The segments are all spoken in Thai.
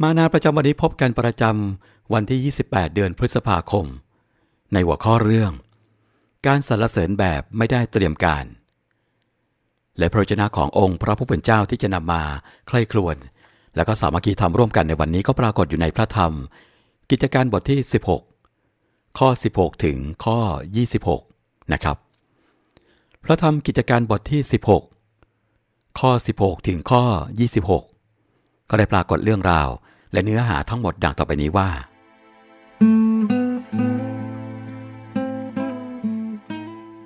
มานาประจำวันนี้พบกันประจำวันที่ 28 เดือนพฤษภาคม ในหัวข้อเรื่อง การสรรเสริญแบบไม่ได้เตรียมการ และพระวจนะขององค์พระผู้เป็นเจ้าที่จะนำมาใคร่ครวญและก็สามัคคีทำร่วมกันในวันนี้ก็ปรากฏอยู่ในพระธรรม กิจการบทที่ 16 ข้อ 16 ถึงข้อ 26 นะครับ พระธรรมกิจการบทที่ 16 ข้อ 16 ถึงข้อ 26 ก็ได้ปรากฏเรื่องราว และเนื้อหาทั้งหมดดังต่อไปนี้ว่า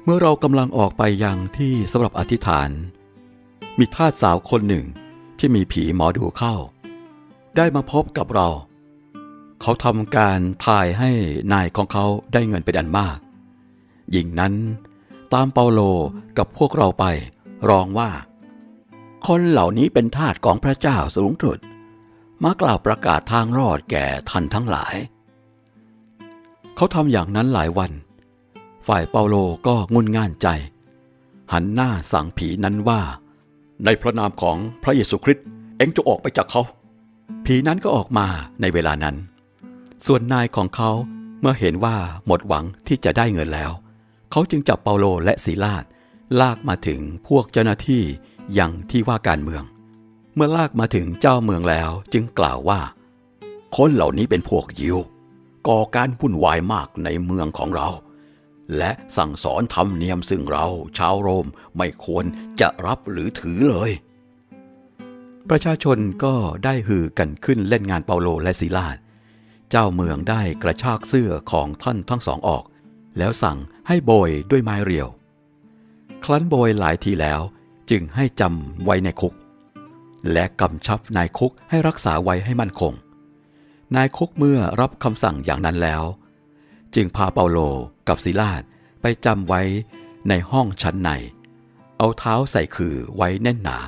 เมื่อเรากำลังออกไปยังที่สำหรับอธิษฐาน มีทาสสาวคนหนึ่งที่มีผีหมอดูเข้า ได้มาพบกับเรา เขาทำการทายให้นายของเขาได้เงินเป็นอันมาก หญิงนั้นตามเปาโลกับพวกเราไปร้องว่า คนเหล่านี้เป็นทาสของพระเจ้าสูงสุด มากล่าวประกาศทางรอดแก่ท่านทั้งหลาย เขาทำอย่างนั้นหลายวัน ฝ่ายเปาโลก็งุนง่านใจ หันหน้าสั่งผีนั้นว่า ในพระนามของพระเยซูคริสต์เอ็งจะออกไปจากเขา ผีนั้นก็ออกมาในเวลานั้น ส่วนนายของเขาเมื่อเห็นว่าหมดหวังที่จะได้เงินแล้ว เขาจึงจับเปาโลและสีลาดลากมาถึงพวกเจ้าหน้าที่ ยังที่ว่าการเมือง เมื่อลากมาถึงเจ้าเมืองแล้วจึงกล่าวว่า คนเหล่านี้เป็นพวกยิว ก่อการวุ่นวายมากในเมืองของเรา และสั่งสอนธรรมเนียมซึ่งเราชาวโรมไม่ควรจะรับหรือถือเลย ประชาชนก็ได้ฮือกันขึ้นเล่นงานเปาโลและสีลาดเจ้าเมืองได้กระชากเสื้อของท่านทั้งสองออก แล้วสั่งให้โบยด้วยไม้เรียว ครั้นโบยหลายทีแล้ว จึงให้จำไว้ในคุก และกำชับนายคุกให้รักษาไว้ให้มั่นคง นายคุกเมื่อรับคำสั่งอย่างนั้นแล้ว จึงพาเปาโลกับศิลาดไปจำไว้ในห้องชั้นใน เอาเท้าใส่คือไว้แน่นหนา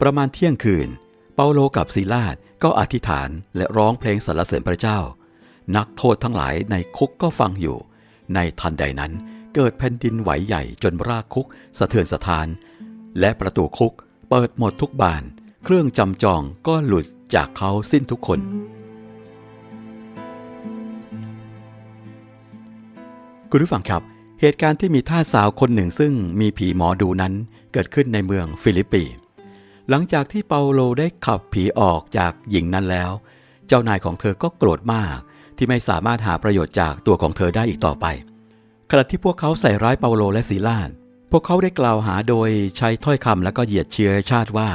ประมาณเที่ยงคืน เปาโลกับศิลาดก็อธิษฐานและร้องเพลงสรรเสริญพระเจ้า นักโทษทั้งหลายในคุกก็ฟังอยู่ ในทันใดนั้นเกิดแผ่นดินไหวใหญ่จนรากคุกสะเทือนสะท้าน และประตูคุกเปิดหมดทุกบาน เครื่องจำจองก็หลุดจากเขาสิ้นทุกคน คุณผู้ฟังครับ เหตุการณ์ที่มีท่าสาวคนหนึ่งซึ่งมีผีหมอดูนั้นเกิดขึ้นในเมืองฟิลิปปีหลังจากที่เปาโลได้ขับผีออกจากหญิงนั้นแล้ว เจ้านายของเธอก็โกรธมาก ที่ไม่สามารถหาประโยชน์จากตัวของเธอได้อีกต่อไปขณะที่พวกเขาใส่ร้ายเปาโลและซีลาด พวกเขาได้กล่าวหาโดยใช้ถ้อยคำและก็เหยียดเชื้อชาติว่า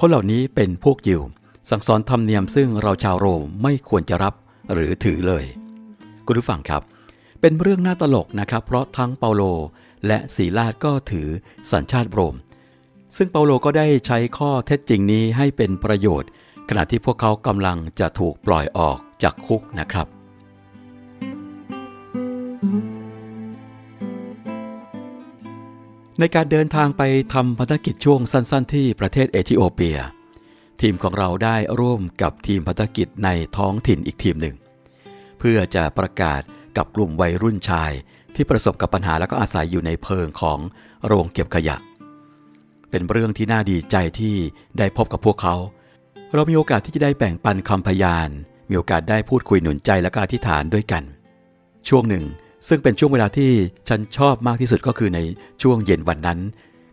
คนเหล่านี้เป็นพวกยิว สั่งสอนธรรมเนียมซึ่งเราชาวโรมไม่ควรจะรับหรือถือเลย คุณผู้ฟังครับ เป็นเรื่องน่าตลกนะครับ เพราะทั้งเปาโลและสีลาดก็ถือสัญชาติโรม ซึ่งเปาโลก็ได้ใช้ข้อเท็จจริงนี้ให้เป็นประโยชน์ ขณะที่พวกเขากำลังจะถูกปล่อยออกจากคุกนะครับ ในการเดินทางไปทำภารกิจช่วงสั้น ๆ ที่ประเทศเอธิโอเปีย ทีมของเราได้ร่วมกับทีมภารกิจในท้องถิ่นอีกทีมหนึ่ง เพื่อจะประกาศกับกลุ่มวัยรุ่นชายที่ประสบกับปัญหาและก็อาศัยอยู่ในเพิงของโรงเก็บขยะ เป็นเรื่องที่น่าดีใจที่ได้พบกับพวกเขา เรามีโอกาสที่จะได้แบ่งปันคำพยาน มีโอกาสได้พูดคุยหนุนใจและก็อธิษฐานด้วยกัน ช่วงหนึ่ง ซึ่งเป็นช่วงเวลาที่ฉันชอบมากที่สุดก็คือในช่วงเย็นวันนั้น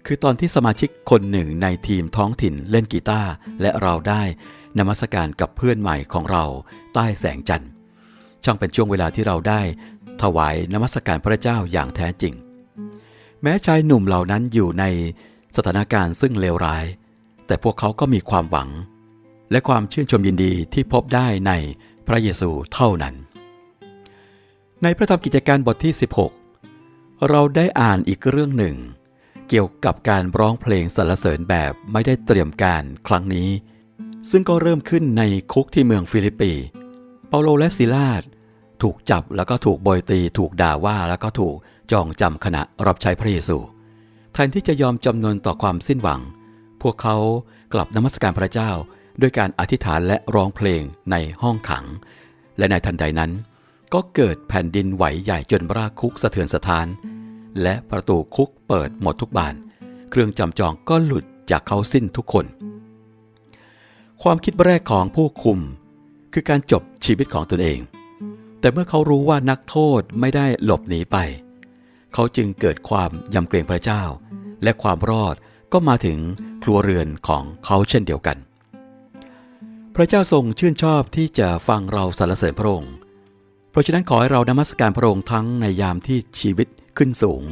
คือตอนที่สมาชิกคนหนึ่งในทีมท้องถิ่นเล่นกีตาร์และเราได้นมัสการกับเพื่อนใหม่ของเราใต้แสงจันทร์ ช่างเป็นช่วงเวลาที่เราได้ ถวายนมัสการพระเจ้าอย่างแท้จริง แม้ชายหนุ่มเหล่านั้นอยู่ในสถานการณ์ซึ่งเลวร้าย แต่พวกเขาก็มีความหวัง และความชื่นชมยินดีที่พบได้ในพระเยซูเท่านั้น ในพระธรรมกิจการบทที่ 16 เราได้อ่านอีกเรื่องหนึ่ง เกี่ยวกับการร้องเพลงสรรเสริญแบบไม่ได้เตรียมการครั้งนี้ ซึ่งก็เริ่มขึ้นในคุกที่เมืองฟิลิปปีเปาโลและซิลาสถูกจับแล้วก็ถูกโบยตี ถูกด่าว่าแล้วก็ถูกจองจำขณะรับใช้พระเยซูแทนที่จะยอมจำนนต่อความสิ้นหวัง พวกเขากลับนมัสการพระเจ้า ด้วยการอธิษฐานและร้องเพลงในห้องขัง และในทันใดนั้น ก็เกิดแผ่นดินไหวใหญ่จนราคุกสะเทือนสะท้าน และประตูคุกเปิดหมดทุกบาน เครื่องจำจองก็หลุดจากเขาสิ้นทุกคน ความคิดแรกของผู้คุม คือการจบชีวิตของตนเอง แต่เมื่อเขารู้ว่านักโทษไม่ได้หลบหนีไป เขาจึงเกิดความยำเกรงพระเจ้า และความรอดก็มาถึงครัวเรือนของเขาเช่นเดียวกัน พระเจ้าทรงชื่นชอบที่จะฟังเราสรรเสริญพระองค์ เพราะฉะนั้นขอให้เรานมัสการพระองค์ทั้งในยามที่ชีวิตขึ้นสูง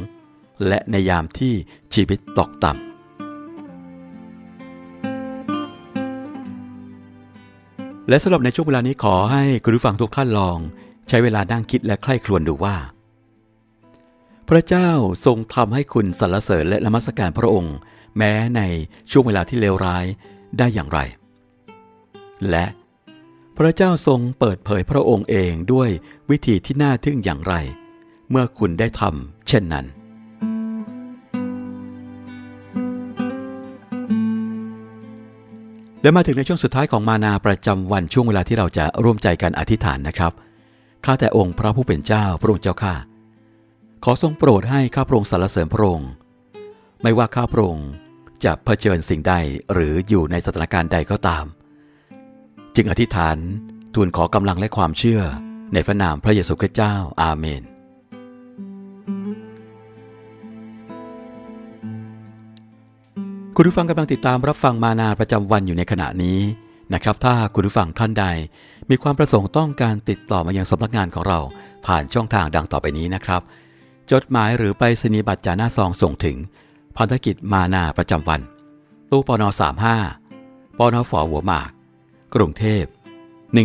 และในยามที่ชีวิตตกต่ำและสำหรับในช่วงเวลานี้ขอให้คุณผู้ฟังทุกท่านลอง ใช้เวลานั่งคิดและใคร่ครวญดูว่า พระเจ้าทรงทำให้คุณสรรเสริญและนมัสการพระองค์ แม้ในช่วงเวลาที่เลวร้ายได้อย่างไร และ พระเจ้าทรงเปิดเผยพระองค์เองด้วยวิธีที่น่าทึ่งอย่างไร เมื่อคุณได้ทำเช่นนั้น และมาถึงในช่วงสุดท้ายของมานาประจำวันช่วงเวลาที่เราจะร่วมใจกันอธิษฐานนะครับข้าแต่องค์พระผู้เป็นเจ้าพระองค์เจ้าข้าขอทรงโปรดให้ข้าพระองค์สรรเสริญพระองค์ไม่ว่าข้าพระองค์จะเผชิญสิ่งใดหรืออยู่ในสถานการณ์ใดก็ตาม จึงอธิษฐานทูลขอกำลังและความเชื่อในพระนามพระเยซูคริสต์เจ้าอาเมน คุณผู้ฟังกำลังติดตามรับฟังมานาประจำวันอยู่ในขณะนี้นะครับ ถ้าคุณผู้ฟังท่านใด มีความประสงค์ต้องการติดต่อมายังสำนักงานของเราผ่านช่องทางดังต่อไปนี้นะครับ จดหมายหรือไปสนีบัตรจาหน้าซองส่งถึงพันธกิจมานาประจำวัน ตู้ปน35ปนฝหัวหมาก กรุงเทพ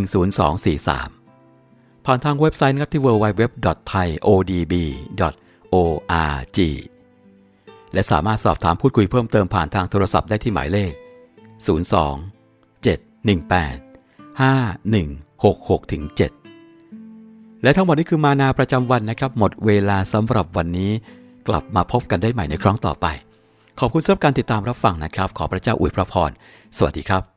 10243 ผ่านทางเว็บไซต์นะครับที่ www.thaiodb.org และสามารถสอบถามพูดคุยเพิ่มเติมผ่านทางโทรศัพท์ได้ที่หมายเลข 02 718 5166ถึง7และทั้งหมดนี้คือมานาประจำวันนะครับ หมดเวลาสำหรับวันนี้ กลับมาพบกันได้ใหม่ในครั้งต่อไป ขอบคุณสำหรับการติดตามรับฟังนะครับ ขอพระเจ้าอวยพระพร สวัสดีครับ